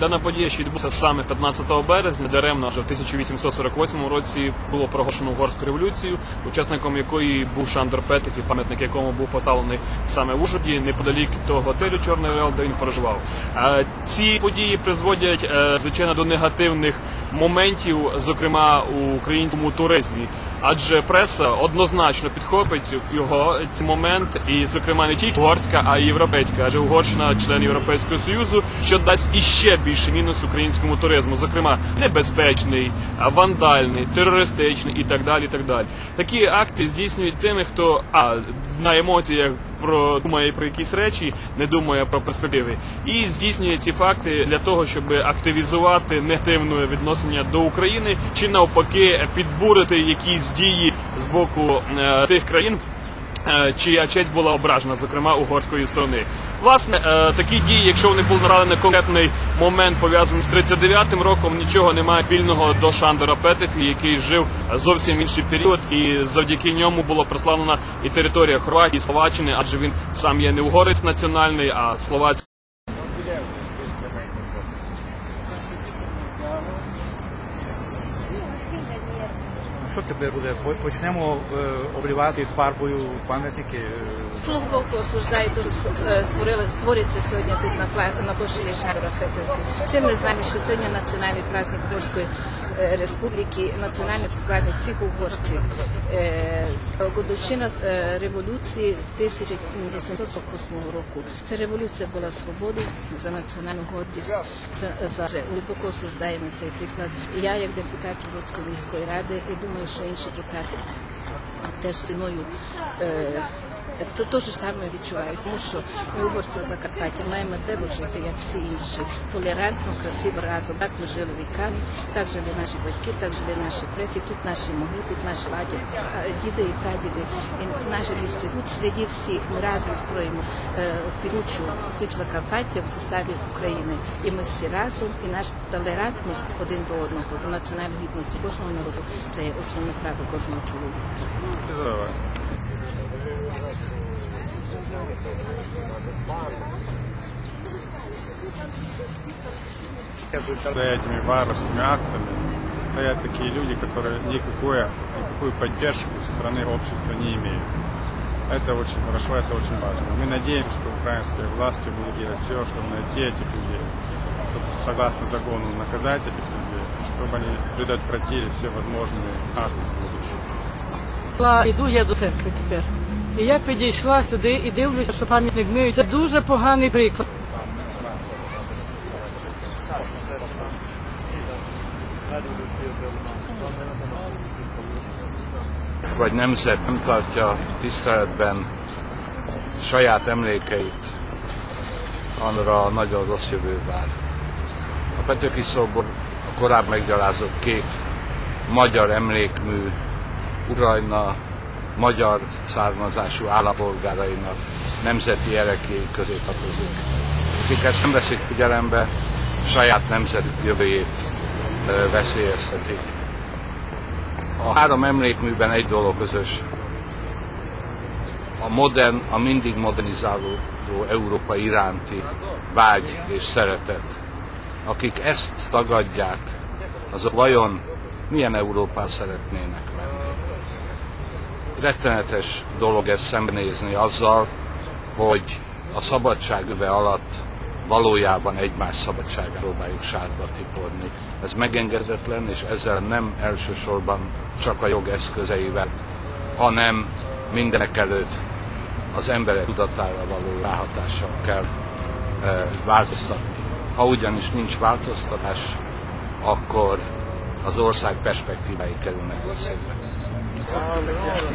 Дана подія, що відбулася саме 15 березня, даремно вже в 1848 році було проголошено угорську революцію, учасником якої був Шандор Петик, і пам'ятник якому був поставлений саме в Ужгороді, неподалік того готелю Чорний Орел, де він проживав. Е, Ці події призводять е, звичайно до негативних моментів, зокрема у українському туризмі. Адже преса однозначно підхопить його цей момент, і зокрема не тільки угорська, а й європейська, адже Угорщина член Європейського союзу, що дасть іще більше мінус українському туризму, зокрема небезпечний, вандальний, терористичний і так далі. І так далі. Такі акти здійснюють тими, хто а на емоціях про думає про якісь речі, не думає про перспективи, і здійснює ці факти для того, щоб активізувати негативне відношення до України, чи навпаки підбурити якісь дії з боку е, тих країн. Е, Чия честь була ображена, зокрема угорської сторони. Власне, е, такі дії, якщо вони були нарали на конкретний момент пов'язаний з 39-м роком, нічого немає спільного до Шандора Петефі, який жив зовсім інший період, і завдяки ньому була прославлена і територія Хорватії, і Словаччини, адже він сам є не угорець національний, а словацький. Що тебе буде? По- Почнемо е, обливати фарбою пам'ятники. е, Глибоко осуждаю, дуже е, створили, створюється сьогодні тут на, площі Шандора Фетовки. Всі ми знаємо, що сьогодні національний праздник Угорської е, республіки, національний праздник всіх угорців. Е, Годовщина е, революції 1848 року. Ця революція була свободи за національну гордість. За, глибоко осуждаємо цей приклад. Я, як депутат Угорської міської ради, і думаю, що інші депутати теж ціною. Е, то те ж саме відчувають, тому що ми угорці Закарпаття маємо де жити, як всі інші, толерантно, красиво разом. Так ми жили віками, так жили наші батьки, так жили наші предки, тут наші могли, тут наші ладі, діди і прадіди, і наші місце. Тут серед всіх ми разом строїмо е, квітучу піч Закарпаття в составі України. І ми всі разом, і наша толерантність один до одного, до національної гідності кожного народу, це є основне право кожного чоловіка. Этими варварскими актами стоят такие люди, которые никакую, никакую поддержку со стороны общества не имеют. Это очень хорошо, это очень важно. Мы надеемся, что украинские власти будут делать все, чтобы найти этих людей, чтобы, согласно закону наказать этих людей, чтобы они предотвратили все возможные акты в будущем. Ла- Іду я до церкви тепер. І я підійшла сюди і дивлюся, що пам'ятник миють. Це дуже поганий приклад. vagy nemzet nem tartja tiszteletben saját emlékeit, arra nagyon rossz jövő vár. A Petőfi szobor a korábban meggyalázott két magyar emlékmű Ukrajna magyar származású állampolgárainak nemzeti erekéi közé tartozik. Akik ezt nem veszik figyelembe, saját nemzetük jövőjét veszélyeztetik. A három emlékműben egy dolog közös. A modern, a mindig modernizálódó Európa iránti vágy és szeretet. Akik ezt tagadják, azok vajon milyen Európát szeretnének? Rettenetes dolog ezt szembenézni azzal, hogy a szabadság öve alatt valójában egymás szabadságát próbáljuk sárba tiporni. Ez megengedetlen, és ezzel nem elsősorban csak a jog eszközeivel, hanem mindenek előtt az emberek tudatára való ráhatással kell e, változtatni. Ha ugyanis nincs változtatás, akkor az ország perspektívái kerülnek veszélybe. 啊，没电了。